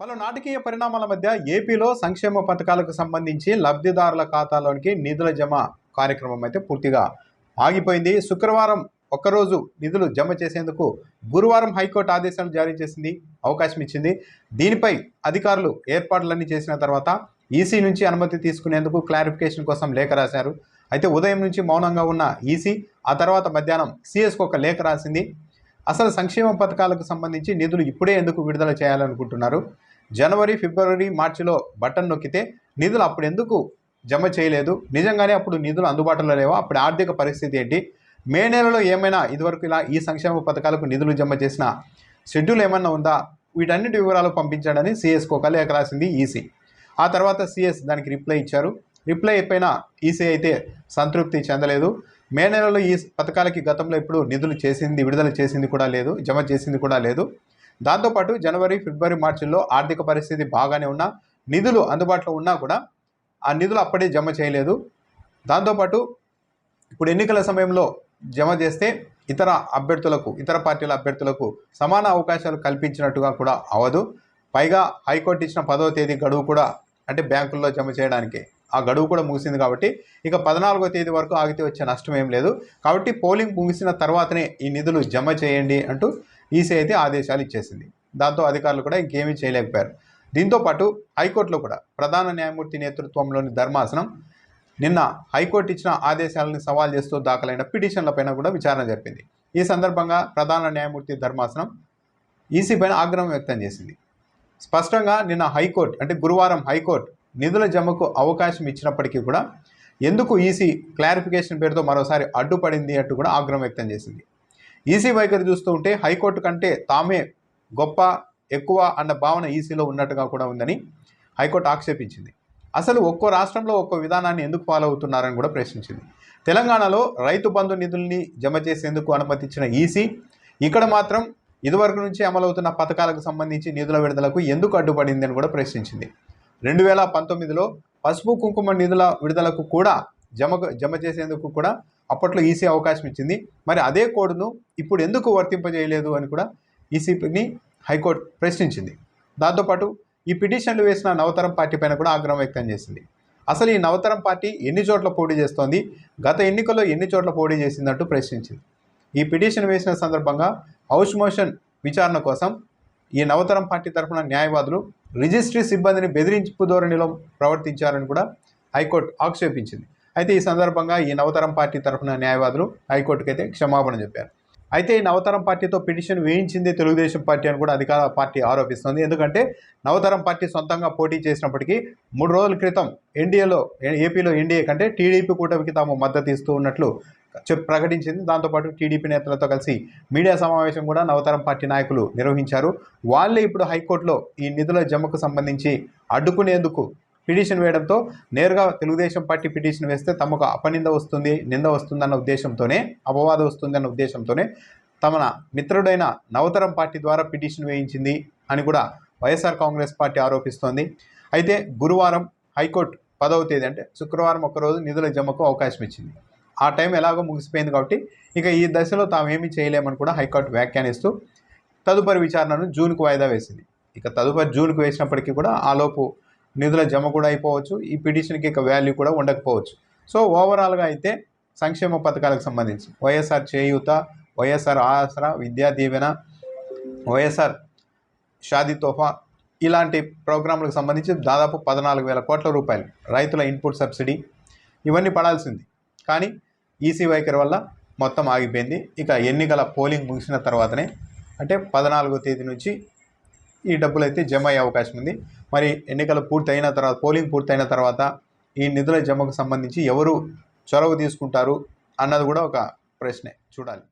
పలు నాటకీయ పరిణామాల మధ్య ఏపీలో సంక్షేమ పథకాలకు సంబంధించి లబ్ధిదారుల ఖాతాలోనికి నిధుల జమ కార్యక్రమం అయితే పూర్తిగా ఆగిపోయింది. శుక్రవారం ఒక్కరోజు నిధులు జమ చేసేందుకు గురువారం హైకోర్టు ఆదేశాలు జారీ చేసింది. అవకాశం ఇచ్చింది. దీనిపై అధికారులు ఏర్పాట్లన్నీ చేసిన తర్వాత ఈసీ నుంచి అనుమతి తీసుకునేందుకు క్లారిఫికేషన్ కోసం లేఖ రాశారు. అయితే ఉదయం నుంచి మౌనంగా ఉన్న ఈసీ ఆ తర్వాత మధ్యాహ్నం సిఎస్కు ఒక లేఖ రాసింది. అసలు సంక్షేమ పథకాలకు సంబంధించి నిధులు ఇప్పుడే ఎందుకు విడుదల చేయాలనుకుంటున్నారు? జనవరి ఫిబ్రవరి మార్చిలో బటన్ నొక్కితే నిధులు అప్పుడు ఎందుకు జమ చేయలేదు? నిజంగానే అప్పుడు నిధులు అందుబాటులో లేవా? అప్పుడు ఆర్థిక పరిస్థితి ఏంటి? మే నెలలో ఏమైనా ఇదివరకు ఇలా ఈ సంక్షేమ పథకాలకు నిధులు జమ చేసిన షెడ్యూల్ ఏమన్నా ఉందా? వీటన్నిటి వివరాలు పంపించాడని సిఎస్ ఒక రాసింది ఈసీ ఆ తర్వాత సిఎస్ దానికి రిప్లై ఇచ్చారు. రిప్లై అయిపోయినా ఈసీ అయితే సంతృప్తి చెందలేదు. మే నెలలో ఈ పథకాలకి గతంలో ఇప్పుడు నిధులు చేసింది విడుదల చేసింది కూడా లేదు జమ చేసింది కూడా లేదు. దాంతోపాటు జనవరి ఫిబ్రవరి మార్చిలో ఆర్థిక పరిస్థితి బాగానే ఉన్నా నిధులు అందుబాటులో ఉన్నా కూడా ఆ నిధులు అప్పుడే జమ చేయలేదు. దాంతోపాటు ఇప్పుడు ఎన్నికల సమయంలో జమ చేస్తే ఇతర అభ్యర్థులకు ఇతర పార్టీల అభ్యర్థులకు సమాన అవకాశాలు కల్పించినట్టుగా కూడా అవదు. పైగా హైకోర్టు ఇచ్చిన పదవ తేదీ గడువు కూడా అంటే బ్యాంకుల్లో జమ చేయడానికి ఆ గడువు కూడా ముగిసింది కాబట్టి ఇక పద్నాలుగో తేదీ వరకు ఆగితే వచ్చే నష్టం ఏం లేదు. కాబట్టి పోలింగ్ ముగిసిన తర్వాతనే ఈ నిధులు జమ చేయండి అంటూ ఈసీ అయితే ఆదేశాలు ఇచ్చేసింది. దాంతో అధికారులు కూడా ఇంకేమీ చేయలేకపోయారు. దీంతో పాటు హైకోర్టులో కూడా ప్రధాన న్యాయమూర్తి నేతృత్వంలోని ధర్మాసనం నిన్న హైకోర్టు ఇచ్చిన ఆదేశాలను సవాల్ చేస్తూ దాఖలైన పిటిషన్లపైన కూడా విచారణ జరిపింది. ఈ సందర్భంగా ప్రధాన న్యాయమూర్తి ధర్మాసనం ఈసీ పైన ఆగ్రహం వ్యక్తం చేసింది. స్పష్టంగా నిన్న హైకోర్టు అంటే గురువారం హైకోర్టు నిధుల జమకు అవకాశం ఇచ్చినప్పటికీ కూడా ఎందుకు ఈసీ క్లారిఫికేషన్ పేరుతో మరోసారి అడ్డుపడింది అంటూ కూడా ఆగ్రహం వ్యక్తం చేసింది. ఈసీ వైఖరి చూస్తూ ఉంటే హైకోర్టు కంటే తామే గొప్ప ఎక్కువ అన్న భావన ఈసీలో ఉన్నట్టుగా కూడా ఉందని హైకోర్టు ఆక్షేపించింది. అసలు ఒక్కో రాష్ట్రంలో ఒక్కో విధానాన్ని ఎందుకు ఫాలో అవుతున్నారని కూడా ప్రశ్నించింది. తెలంగాణలో రైతు బంధు నిధుల్ని జమ చేసేందుకు అనుమతించిన ఈసీ ఇక్కడ మాత్రం ఇదివరకు నుంచి అమలవుతున్న పథకాలకు సంబంధించి నిధుల విడుదలకు ఎందుకు అడ్డుపడింది అని కూడా ప్రశ్నించింది. రెండు వేల పంతొమ్మిదిలో పసుపు కుంకుమ నిధుల విడుదలకు కూడా జమ జమ చేసేందుకు కూడా అప్పట్లో ఈసీ అవకాశం ఇచ్చింది. మరి అదే కోడ్ను ఇప్పుడు ఎందుకు వర్తింపజేయలేదు అని కూడా ఈసీని హైకోర్టు ప్రశ్నించింది. దాంతోపాటు ఈ పిటిషన్లు వేసిన నవతరం పార్టీ పైన కూడా ఆగ్రహం వ్యక్తం చేసింది. అసలు ఈ నవతరం పార్టీ ఎన్ని చోట్ల పోటీ చేస్తోంది? గత ఎన్నికల్లో ఎన్ని చోట్ల పోటీ చేసిందంటూ ప్రశ్నించింది. ఈ పిటిషన్ వేసిన సందర్భంగా హౌస్ మోషన్ విచారణ కోసం ఈ నవతరం పార్టీ తరఫున న్యాయవాదులు రిజిస్ట్రీ సిబ్బందిని బెదిరింపు ధోరణిలో ప్రవర్తించారని కూడా హైకోర్టు ఆక్షేపించింది. అయితే ఈ సందర్భంగా ఈ నవతరం పార్టీ తరఫున న్యాయవాదులు హైకోర్టుకి అయితే క్షమాపణ చెప్పారు. అయితే ఈ నవతరం పార్టీతో పిటిషన్ వేయించింది తెలుగుదేశం పార్టీ అని కూడా అధికార పార్టీ ఆరోపిస్తుంది. ఎందుకంటే నవతరం పార్టీ సొంతంగా పోటీ చేసినప్పటికీ మూడు రోజుల క్రితం ఎన్డీఏలో ఏపీలో ఎన్డీఏ కంటే టీడీపీ కూటమికి తాము మద్దతు ఇస్తూ ఉన్నట్లు చెప్ ప్రకటించింది. దాంతోపాటు టీడీపీ నేతలతో కలిసి మీడియా సమావేశం కూడా నవతరం పార్టీ నాయకులు నిర్వహించారు. వాళ్ళే ఇప్పుడు హైకోర్టులో ఈ నిధుల జమకు సంబంధించి అడ్డుకునేందుకు పిటిషన్ వేయడంతో నేరుగా తెలుగుదేశం పార్టీ పిటిషన్ వేస్తే తమకు అపనింద వస్తుంది నింద వస్తుందన్న ఉద్దేశంతోనే అపవాదం వస్తుందన్న ఉద్దేశంతోనే తమన మిత్రుడైన నవతరం పార్టీ ద్వారా పిటిషన్ వేయించింది అని కూడా వైఎస్ఆర్ కాంగ్రెస్ పార్టీ ఆరోపిస్తోంది. అయితే గురువారం హైకోర్టు పదవ తేదీ అంటే శుక్రవారం ఒకరోజు నిధుల జమకు అవకాశం ఇచ్చింది. ఆ టైం ఎలాగో ముగిసిపోయింది కాబట్టి ఇక ఈ దశలో తామేమీ చేయలేమని కూడా హైకోర్టు వ్యాఖ్యానిస్తూ తదుపరి విచారణను జూన్కు వాయిదా వేసింది. ఇక తదుపరి జూన్కు వేసినప్పటికీ కూడా ఆలోపు నిధుల జమ కూడా అయిపోవచ్చు. ఈ పిటిషన్కి ఇక వాల్యూ కూడా ఉండకపోవచ్చు. సో ఓవరాల్గా అయితే సంక్షేమ పథకాలకు సంబంధించి వైఎస్ఆర్ చేయూత వైఎస్ఆర్ ఆసరా విద్యా దీవెన వైఎస్ఆర్ షాదీ తోఫా ఇలాంటి ప్రోగ్రాంలకు సంబంధించి దాదాపు పద్నాలుగు వేల కోట్ల రూపాయలు రైతుల ఇన్పుట్ సబ్సిడీ ఇవన్నీ పడాల్సింది. కానీ ఈసీ వైఖరి వల్ల మొత్తం ఆగిపోయింది. ఇక ఎన్నికల పోలింగ్ ముగిసిన తర్వాతనే అంటే పద్నాలుగో తేదీ నుంచి ఈ డబ్బులు అయితే జమ అయ్యే అవకాశం ఉంది. మరి ఎన్నికలు పూర్తయిన తర్వాత పోలింగ్ పూర్తయిన తర్వాత ఈ నిధుల జమకు సంబంధించి ఎవరు చొరవ తీసుకుంటారు అన్నది కూడా ఒక ప్రశ్నే. చూడాలి.